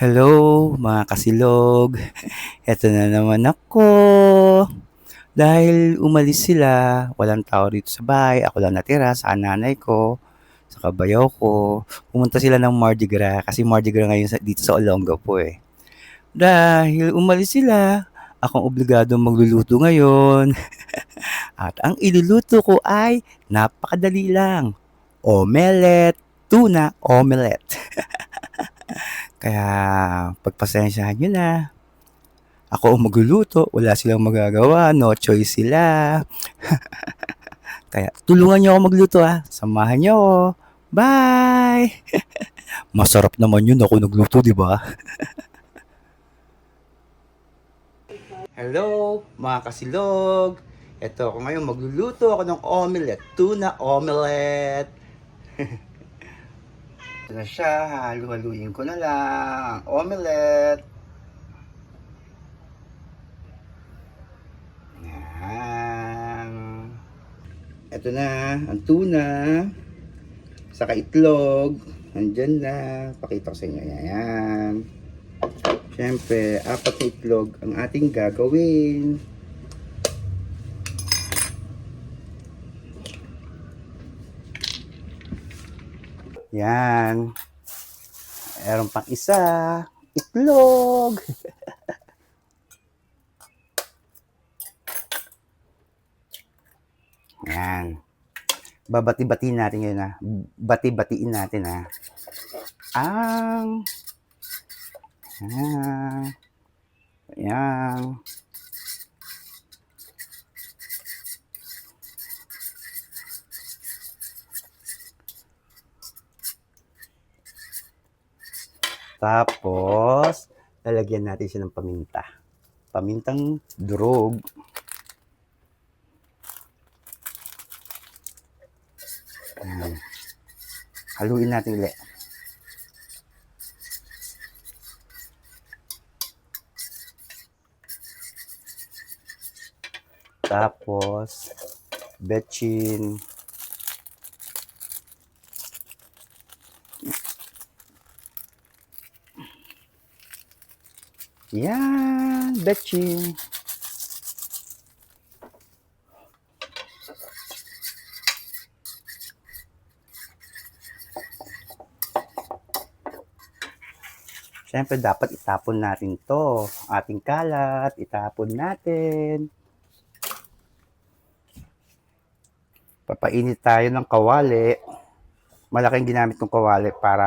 Hello mga kasilog, eto na naman ako. Dahil umalis sila, walang tao rito sa bahay, ako lang natira sa nanay ko, sa kabayaw ko. Pumunta sila ng Mardi Gras kasi Mardi Gras ngayon dito sa Olongapo eh. Dahil umalis sila, akong obligado magluluto ngayon. At ang iluluto ko ay napakadali lang. Omelette, tuna omelette. Kaya pagpasensyahan nyo na. Ako ang magluluto, wala silang magagawa, no choice sila. Kaya tulungan nyo ako magluto ah. Samahan nyo ako. Bye! Masarap naman yun ako nagluto, di ba? Hello, mga kasilog. Ito ako ngayon, magluluto ako ng omelette. Tuna omelette. Na siya, halu-haluin ko na lang. Omelette. Yan. Ito na, ang tuna. Saka itlog. Nandyan na. Pakita ko sa inyo. Yan. Siyempre, apat na itlog ang ating gagawin. Yan. Meron pang isa. Itlog. Yan. Babati-bati natin yun ha. Bati-batiin natin ha. Ang Yan. Yan. Tapos, lalagyan natin siya ng paminta. Pamintang durog. Ayan. Haluin natin ulit. Tapos, betchin. Yan, betchin. Siyempre, dapat itapon natin to. Ating kalat, itapon natin. Papainit tayo ng kawali. Malaking ginamit ng kawali para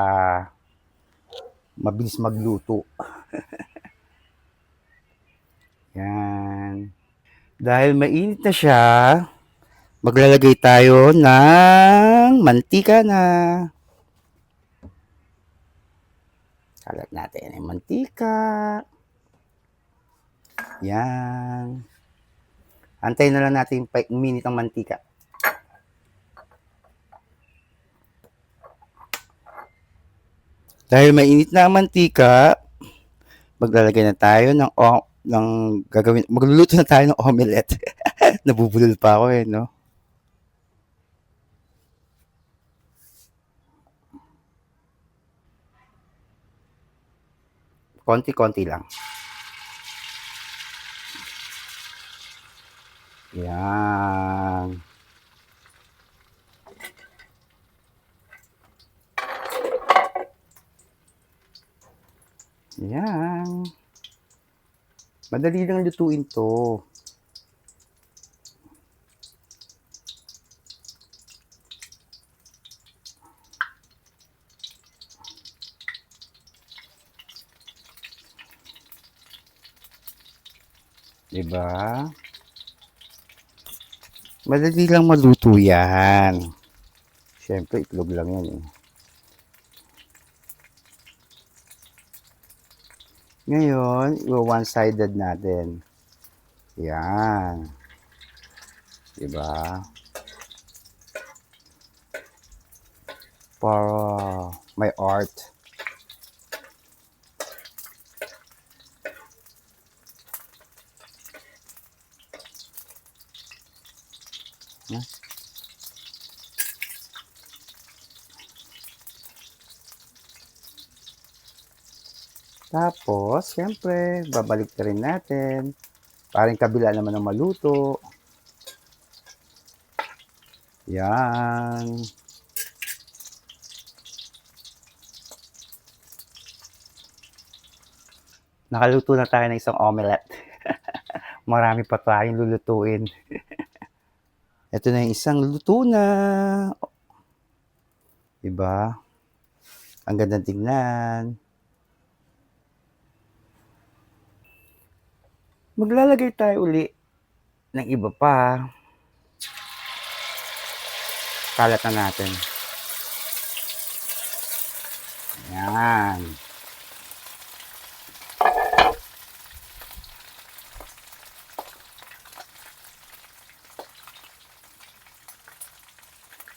mabilis magluto. Yan. Dahil mainit na siya, maglalagay tayo ng mantika na. Kalat natin yung mantika. Yan. Antayin na lang natin pa minute ang mantika. Dahil mainit na ang mantika, maglalagay na tayo ng ng gagawin magluluto na tayo ng omelette. Nabubulol pa ako eh, no? Konti-konti lang. Yan. Madali lang lutuin to. Diba? Madali lang maluto yan. Siyempre, itlog lang yan eh. Ngayon, i-one-sided natin. Yan. Diba? Para may art. Tapos, siyempre, babalik na rin natin. Parang kabila naman ng maluto. Yan. Nakaluto na tayo ng isang omelette. Marami pa tayong lulutuin. Ito na yung isang luto na. Diba? Ang gandang tingnan. Maglalagay tayo uli ng iba pa. Kalat na natin. Yan.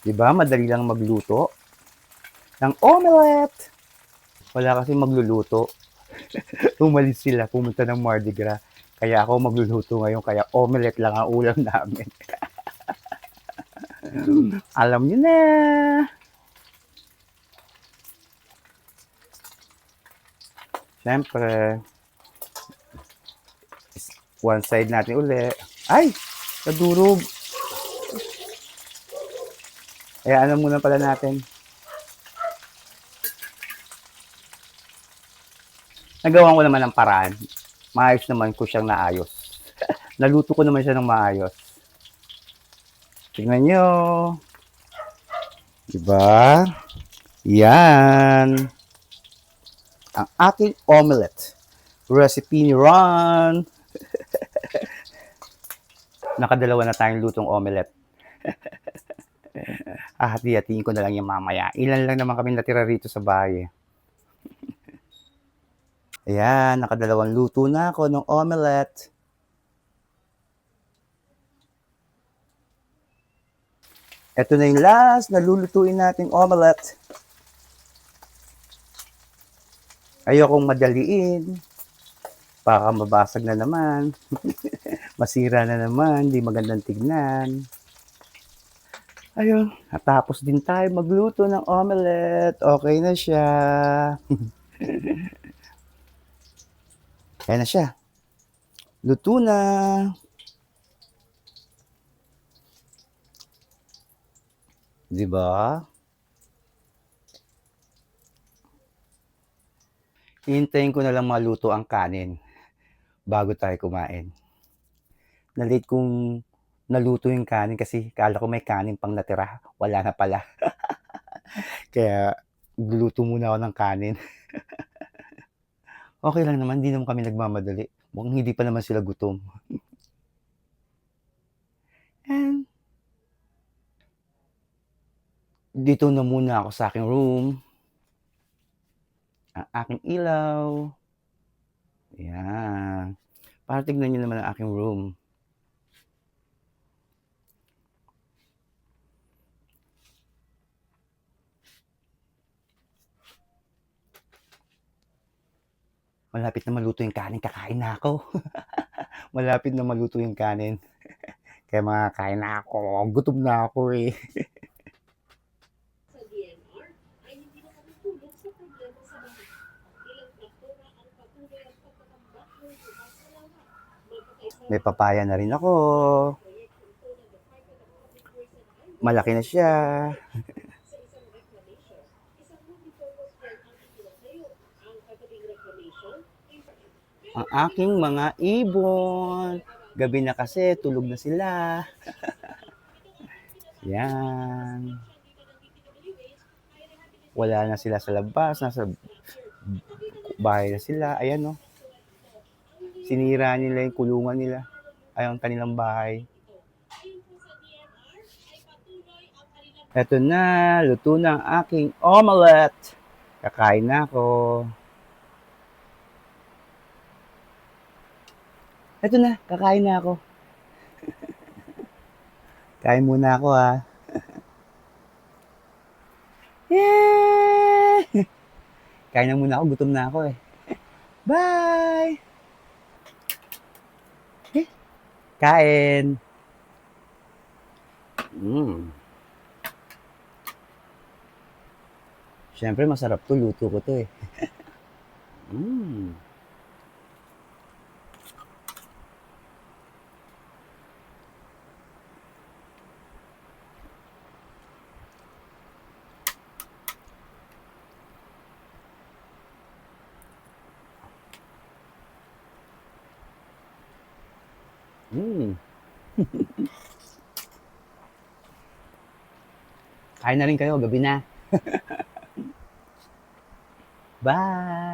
Diba? Madali lang magluto ng omelette. Wala kasi magluluto. Umalis sila, pumunta ng Mardi Gras. Kaya ako magluluto ngayon, kaya omelette lang ang ulam namin. Alam niyo na. Siyempre, one side natin uli. Ay! Nadurog. Kaya ano muna pala natin. Nagawa ko naman ng paraan. Maayos naman ko siyang naayos. Naluto ko naman siya ng maayos. Tingnan nyo. Diba? Yan. Ang aking omelette. Recipe ni Ron. Nakadalawa na tayong lutong omelette. ah, hati-hatiin ko na lang yung mamaya. Ilan lang naman kami natira rito sa bahay. Ayan, nakadalawang luto na ako ng omelette. Ito na yung last na lulutuin nating omelette. Ayokong madaliin. Baka mabasag na naman. Masira na naman. Di magandang tignan. Ayun, natapos din tayo magluto ng omelette. Okay na siya. Ayan na siya. Luto na. Di ba? Hintayin ko na lang maluto ang kanin bago tayo kumain. Nalit kong naluto yung kanin kasi kala ko may kanin pang natira. Wala na pala. Kaya gluto muna ako ng kanin. okay lang naman, hindi naman kami nagmamadali. Mukhang hindi pa naman sila gutom. And dito na muna ako sa aking room. Ang aking ilaw. Yan. Para tignan nyo naman ang aking room. Malapit na maluto yung kanin, kakain na ako. Malapit na maluto yung kanin. Kaya mga kain na ako. Gutom na ako eh. May papaya na rin ako. Malaki na siya. sa isang reclamation. Isang multi-purpose plant ang itinatayo. Ang katabing reclamation ay Ang aking mga ibon. Gabi na kasi, tulog na sila. Yan. Wala na sila sa labas. Nasa bahay na sila. Ayan o. Sinira nila yung kulungan nila. Ay, ang kanilang bahay. Eto na, luto na ang aking omelette. Kakain na ako. Eto na, kakain na ako. Kain muna ako ha. Yay! Kain na muna ako, gutom na ako eh. Bye! Eh, Kain. Mm. Siyempre, masarap to. Luto ko to eh. Mm. Mm. Kain na rin kayo, gabi na. Bye!